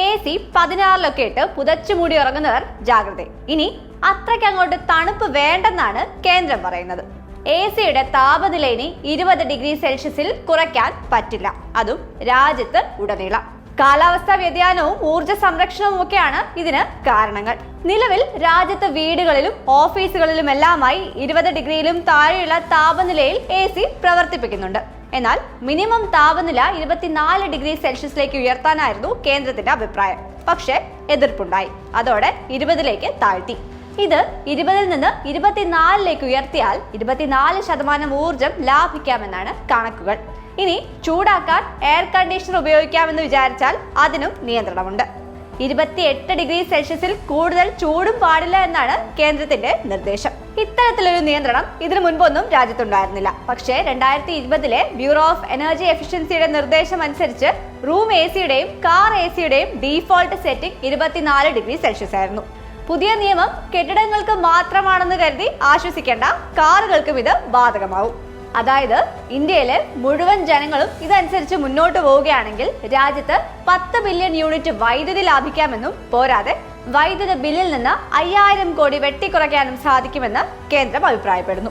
A C പതിനാറിലൊക്കെ ഇട്ട് പുതച്ചു മൂടി ഉറങ്ങുന്നവർ ജാഗ്രത. ഇനി അത്രയ്ക്ക് അങ്ങോട്ട് തണുപ്പ് വേണ്ടെന്നാണ് കേന്ദ്രം പറയുന്നത്. എ സിയുടെ താപനില ഇനി ഇരുപത് ഡിഗ്രി സെൽഷ്യസിൽ കുറയ്ക്കാൻ പറ്റില്ല. അതും രാജ്യത്ത് ഉടനീളം. കാലാവസ്ഥാ വ്യതിയാനവും ഊർജ സംരക്ഷണവും ഒക്കെയാണ് ഇതിന് കാരണങ്ങൾ. നിലവിൽ രാജ്യത്ത് വീടുകളിലും ഓഫീസുകളിലും ഓഫീസുകളിലുമെല്ലാമായി ഇരുപത് ഡിഗ്രിയിലും താഴെയുള്ള താപനിലയിൽ എ സി പ്രവർത്തിപ്പിക്കുന്നുണ്ട്. എന്നാൽ മിനിമം താപനില ഇരുപത്തിനാല് ഡിഗ്രി സെൽഷ്യസിലേക്ക് ഉയർത്താനായിരുന്നു കേന്ദ്രത്തിന്റെ അഭിപ്രായം. പക്ഷേ എതിർപ്പുണ്ടായി. അതോടെ ഇരുപതിലേക്ക് താഴ്ത്തി. ഇത് ഇരുപതിൽ നിന്ന് ഇരുപത്തിനാലിലേക്ക് ഉയർത്തിയാൽ ഇരുപത്തിനാല് ശതമാനം ഊർജം ലാഭിക്കാമെന്നാണ് കണക്കുകൾ. ഇനി ചൂടാക്കാൻ എയർ കണ്ടീഷണർ ഉപയോഗിക്കാമെന്ന് വിചാരിച്ചാൽ അതിനും നിയന്ത്രണമുണ്ട്. ഇരുപത്തിയെട്ട് ഡിഗ്രി സെൽഷ്യസിൽ കൂടുതൽ ചൂടും പാടില്ല എന്നാണ് കേന്ദ്രത്തിന്റെ നിർദ്ദേശം. ഇത്തരത്തിലൊരു നിയന്ത്രണം ഇതിനു മുൻപൊന്നും രാജ്യത്തുണ്ടായിരുന്നില്ല. പക്ഷേ രണ്ടായിരത്തി ഇരുപതിലെ ബ്യൂറോ ഓഫ് എനർജി എഫിഷ്യൻസിയുടെ നിർദ്ദേശം അനുസരിച്ച് റൂം എ സിയുടെയും കാർ എ സിയുടെയും ഡീഫോൾട്ട് സെറ്റിംഗ് ഇരുപത്തിനാല് ഡിഗ്രി സെൽഷ്യസ് ആയിരുന്നു. പുതിയ നിയമം കെട്ടിടങ്ങൾക്ക് മാത്രമാണെന്ന് കരുതി ആശ്വസിക്കേണ്ട കാറുകൾക്കും ഇത് ബാധകമാവും. അതായത് ഇന്ത്യയിലെ മുഴുവൻ ജനങ്ങളും ഇതനുസരിച്ച് മുന്നോട്ട് പോവുകയാണെങ്കിൽ രാജ്യത്ത് പത്ത് ബില്യൺ യൂണിറ്റ് വൈദ്യുതി ലാഭിക്കാമെന്നും പോരാതെ വൈദ്യുത ബില്ലിൽ നിന്ന് അയ്യായിരം കോടി വെട്ടിക്കുറയ്ക്കാനും സാധിക്കുമെന്ന് കേന്ദ്രം അഭിപ്രായപ്പെടുന്നു.